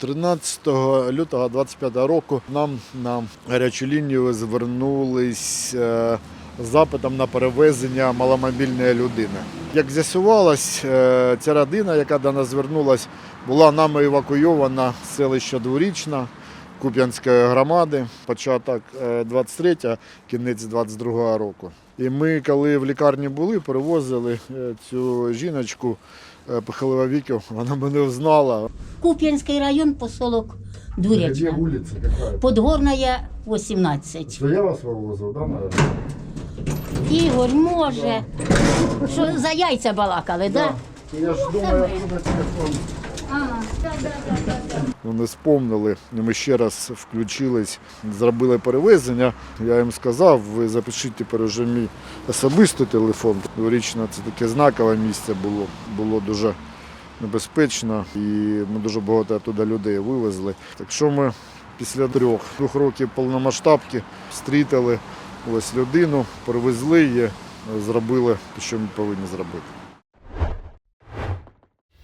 13 лютого 25 року нам на гарячу лінію звернулись е, запитом на перевезення маломобільної людини. Як з'ясувалось, е, ця родина, яка до нас звернулась, була нами евакуйована з селища Дворічна Куп'янської громади, початок 23 кінець 22 року. І ми, коли в лікарні були, перевозили е, цю жіночку е, похилого віку, вона мене взнала. Куп'янський район, поселок Дурячна. вулиця? Яка? Подгорная 18. Це я вас вивозив, да, наверное? Ігор, може. Що за яйця балакали, так? Да? Я ж думаю, откуда телефон. Вони спомнили, і ми ще раз включились, зробили перевезення. Я їм сказав, ви запишіть тепер уже мій особистий телефон. Дворічно це таке знакове місце було, було дуже небезпечно і ми дуже багато туди людей вивезли. Так що ми після трьох, двох років повномасштабки встрітили ось людину, перевезли її, зробили що ми повинні зробити.